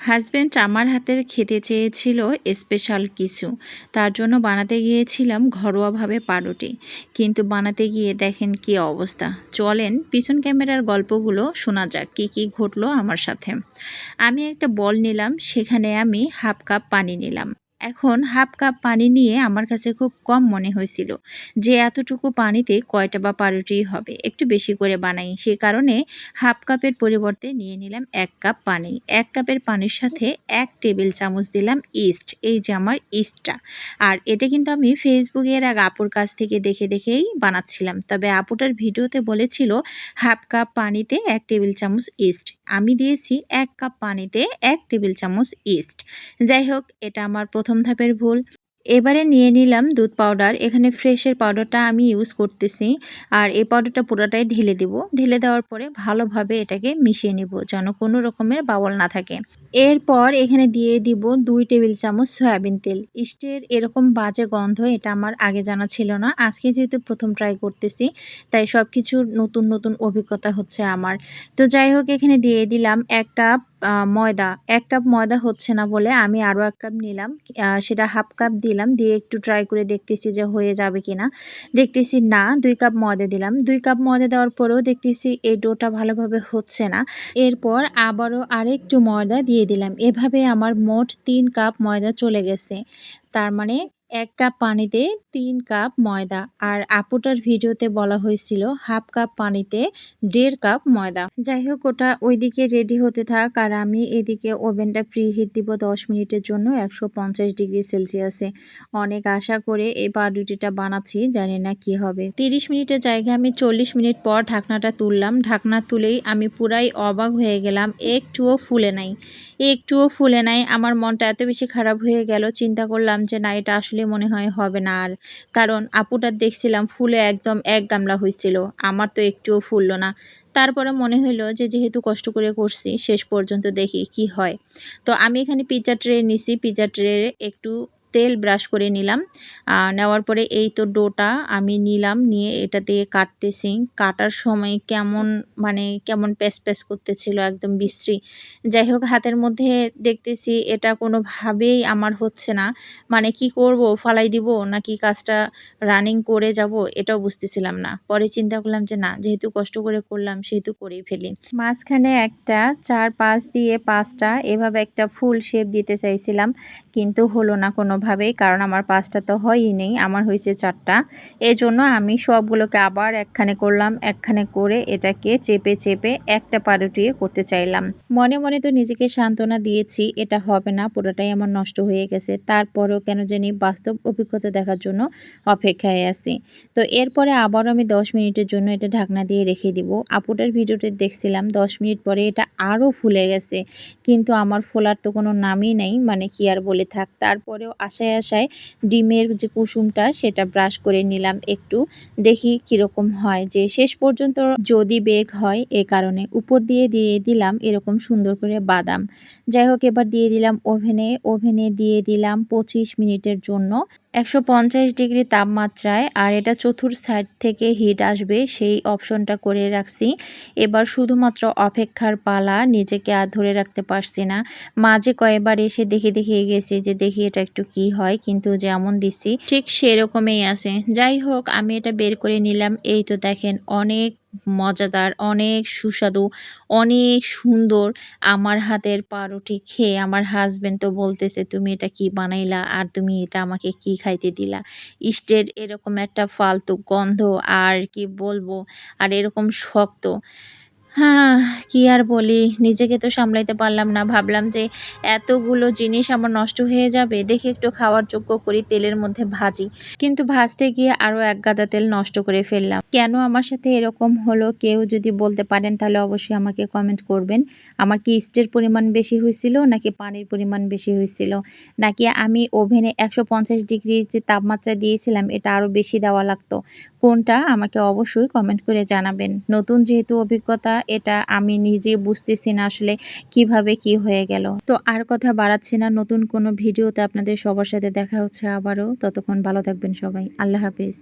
Husband আমার হাতের খেতে চেয়েছিল স্পেশাল কিছু। তার জন্য বানাতে গিয়েছিলাম ঘরোয়াভাবে পারোটি কিন্তু বানাতে গিয়ে দেখেন কি অবস্থা। চলেন, পিছন ক্যামেরার গল্পগুলো শোনা যাক, কি কি ঘটলো আমার সাথে। আমি একটা বল নিলাম, সেখানে আমি হাফ কাপ পানি নিলাম। এখন হাফ কাপ পানি নিয়ে আমার কাছে খুব কম মনে হয়েছিল যে এতটুকু পানিতে কয়টা বা পাউরুটি হবে, একটু বেশি করে বানাই। সে কারণে হাফ কাপের পরিবর্তে নিয়ে নিলাম এক কাপ পানি। এক কাপের পানির সাথে এক টেবিল চামচ দিলাম ইস্ট, এই যে আমার ইস্টটা। আর এটা কিন্তু আমি ফেসবুকের এক আপুর কাছ থেকে দেখে দেখেই বানাচ্ছিলাম। তবে আপুটার ভিডিওতে বলেছিল হাফ কাপ পানিতে এক টেবিল চামচ ইস্ট। আমি দিয়েছি এক কাপ পানিতে এক টেবিল চামচ ইস্ট। যাই হোক, এটা আমার প্রথম প্রথম ধাপের ভুল। এবারে নিয়ে নিলাম দুধ পাউডার এখানে ফ্রেশের পাউডারটা আমি ইউজ করতেছি আর এই পাউডারটা পুরোটাই ঢেলে দেব। ঢেলে দেওয়ার পরে ভালোভাবে এটাকে মিশিয়ে নিব যেন কোনো রকমের বাবল না থাকে। এরপর এখানে দিয়ে দিব দুই টেবিল চামচ সয়াবিন তেল। ইস্টের এরকম বাজে গন্ধ এটা আমার আগে জানা ছিল না। আজকে যেহেতু প্রথম ট্রাই করতেছি, তাই সব কিছুর নতুন নতুন অভিজ্ঞতা হচ্ছে আমার। তো যাই হোক, এখানে দিয়ে দিলাম এক কাপ ময়দা। এক কাপ ময়দা হচ্ছে না বলে আমি আরও এক কাপ নিলাম সেটা হাফ কাপ দিলাম। দিয়ে একটু ট্রাই করে দেখতেছি যে হয়ে যাবে কি না দেখতেছি না, দুই কাপ ময়দা দিলাম। দুই কাপ ময়দা দেওয়ার পরেও দেখতেছি এই ডোটা ভালোভাবে হচ্ছে না। এরপর আবারও আরেকটু ময়দা দিয়ে দিলাম। এভাবে আমার মোট তিন কাপ ময়দা চলে গেছে। তার মানে এক কাপ পানিতে তিন কাপ ময়দা আর আপুটার ভিডিওতে বলা হয়েছিল হাফ কাপ পানিতে দেড় কাপ ময়দা। যাই হোক, ওটা ওইদিকে রেডি হতে থাক আর আমি এদিকে ওভেনটা প্রি হিট দিব দশ মিনিটের জন্য, একশো পঞ্চাশ ডিগ্রি সেলসিয়াসে। অনেক আশা করে এই পাউরুটিটা বানাচ্ছি, জানি না কি হবে। তিরিশ মিনিটের জায়গায় আমি চল্লিশ মিনিট পর ঢাকনাটা তুললাম। ঢাকনা তুলেই আমি পুরাই অবাক হয়ে গেলাম, একটুও ফুলে নাই। একটুও ফুলে নাই, আমার মনটা এত বেশি খারাপ হয়ে গেল, চিন্তা করলাম যে না, এটা আসলে মনে হয় হবে না আর। কারণ আপুটার দেখছিলাম ফুলে একদম এক গামলা হয়েছিল আমার তো একটুও ফুললো না। তারপরে মনে হলো যে যেহেতু কষ্ট করে করছি, শেষ পর্যন্ত দেখি কি হয়। তো আমি এখানে পিৎজা ট্রে নিছি পিৎজা ট্রে একটু তেল ব্রাশ করে নিলাম। নেওয়ার পরে এই তো ডোটা আমি নিলাম, নিয়ে এটা দিয়ে কাটতেছি। কাটার সময় কেমন মানে কেমন প্যাস প্যাস করতেছিল, একদম বিশ্রী। যাই হোক, হাতের মধ্যে দেখতেছি এটা কোনোভাবেই আমার হচ্ছে না। মানে কি করব, ফালাই দিব নাকি কাজটা রানিং করে যাব, এটাও বুঝতেছিলাম না। পরে চিন্তা করলাম যে না, যেহেতু কষ্ট করে করলাম, সেহেতু করেই ফেলি। মাঝখানে একটা চার পাঁচ দিয়ে পাঁচটা, এভাবে একটা ফুল শেপ দিতে চাইছিলাম, কিন্তু হলো না কোনো কোনোভাবেই, কারণ আমার পাঁচটা তো হয়ই নেই, আমার হয়েছে চারটা। এই জন্য আমি সবগুলোকে আবার একখানে করলাম, একখানে করে এটাকে চেপে চেপে একটা পারুটিয়ে করতে চাইলাম। মনে মনে তো নিজেকে সান্ত্বনা দিয়েছি, এটা হবে না, পুরোটাই আমার নষ্ট হয়ে গেছে। তারপরেও কেন জানি বাস্তব অভিজ্ঞতা দেখার জন্য অপেক্ষায় আছি। তো এরপরে আবারও আমি দশ মিনিটের জন্য এটা ঢাকনা দিয়ে রেখে দিব। আপুটার ভিডিওতে দেখছিলাম, দশ মিনিট পরে এটা আরও ফুলে গেছে। কিন্তু আমার ফোলার তো কোনো নামই নেই মানে কি আর বলে থাক। তারপরেও আশায় আসায় ডিমের যে কুসুমটা সেটা ব্রাশ করে নিলাম একটু। দেখি কীরকম হয় যে শেষ পর্যন্ত যদি বেগ হয় এ কারণে। উপর দিয়ে দিয়ে দিলাম এরকম সুন্দর করে বাদাম। যাই হোক, এবার দিয়ে দিলাম ওভেনে। ওভেনে দিয়ে দিলাম পঁচিশ মিনিটের জন্য। একশো পঞ্চাশ ডিগ্রি তাপমাত্রায়, আর এটা চতুর্থ সাইড থেকে হিট আসবে, সেই অপশনটা করে রাখছি। এবার শুধুমাত্র অপেক্ষার পালা, নিজেকে আর ধরে রাখতে পারছি না। মাঝে কয়েকবার এসে দেখে দেখে গেছি যে দেখি এটা একটু কি হয়, কিন্তু যেমন দিছি ঠিক সেরকমই আছে। যাই হোক, আমি এটা বের করে নিলাম। এই তো দেখেন, অনেক মজাদার, অনেক সুস্বাদু, অনেক সুন্দর। আমার হাতের পাউরুটি খেয়ে আমার হাজব্যান্ড তো বলতেছে, তুমি এটা কি বানাইলা? আর তুমি এটা আমাকে কি খাইতে দিলা? ইস্টের এরকম একটা ফালতু গন্ধ, আর কি বলব? আর এরকম শক্ত। হ্যাঁ কি আর বলি? নিজেকে তো সামলাইতে পারলাম না। ভাবলাম যে এতগুলো জিনিস আমার নষ্ট হয়ে যাবে, দেখে একটু খাওয়ার যোগ্য করি, তেলের মধ্যে ভাজি। কিন্তু ভাজতে গিয়ে আরও এক গাদা তেল নষ্ট করে ফেললাম। কেন আমার সাথে এরকম হলো কেউ যদি বলতে পারেন, তাহলে অবশ্যই আমাকে কমেন্ট করবেন। আমার কি ইস্টের পরিমাণ বেশি হয়েছিল, নাকি পানির পরিমাণ বেশি হয়েছিল? নাকি আমি ওভেনে একশো পঞ্চাশ ডিগ্রি যে তাপমাত্রা দিয়েছিলাম, এটা আরও বেশি দেওয়া লাগতো? কোনটা? আমাকে অবশ্যই কমেন্ট করে জানাবেন। নতুন যেহেতু অভিজ্ঞতা এটা আমি নিজে বুঝতেছি না আসলে কীভাবে কি হয়ে গেল। তো আর কথা বাড়াচ্ছি না, নতুন কোনো ভিডিওতে আপনাদের সবার সাথে দেখা হচ্ছে আবারও। ততক্ষণ ভালো থাকবেন সবাই। আল্লাহ হাফিজ।